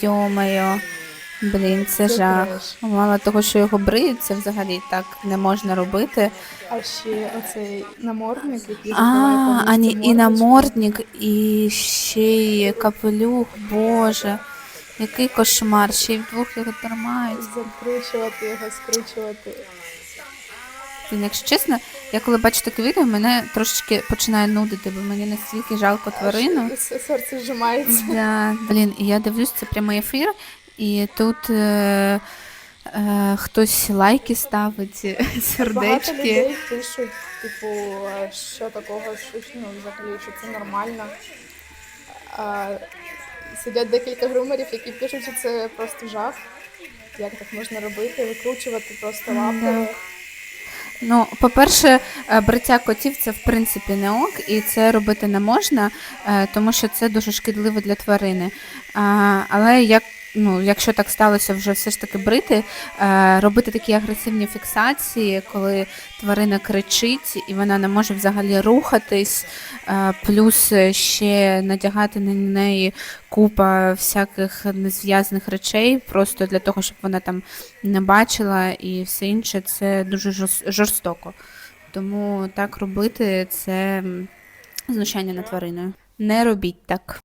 йомайо. Блін, це жах. Мало того, що його бриють, це взагалі так не можна робити. А ще оцей намордник, який А, закриває а ні, повністю і намордник, і ще й капелюх, боже. Який кошмар, ще й вдвох його тримають. Закручувати його, скручувати. Блін, якщо чесно, я коли бачу таке відео, мене трошечки починає нудити, бо мені настільки жалко тварину. Серце зжимається. Да, блін, і я дивлюсь, це прямий ефір, і тут е, е, хтось лайки ставить, Багато сердечки. людей пишуть, типу, що такого, ну, взагалі, що це нормально. А, сидять декілька грумерів, які пишуть, що це просто жах. Як так можна робити, викручувати просто лапи. Ну, по-перше, браття бриття котів це в принципі не ок, і це робити не можна, е, тому що це дуже шкідливо для тварини. Але як ну, якщо так сталося вже все ж таки брити, е, робити такі агресивні фіксації, коли тварина кричить і вона не може взагалі рухатись, е, плюс ще надягати на неї купа всяких незв'язаних речей, просто для того, щоб вона там не бачила і все інше, це дуже жорстоко. Тому так робити це знущання над твариною. Не робіть так.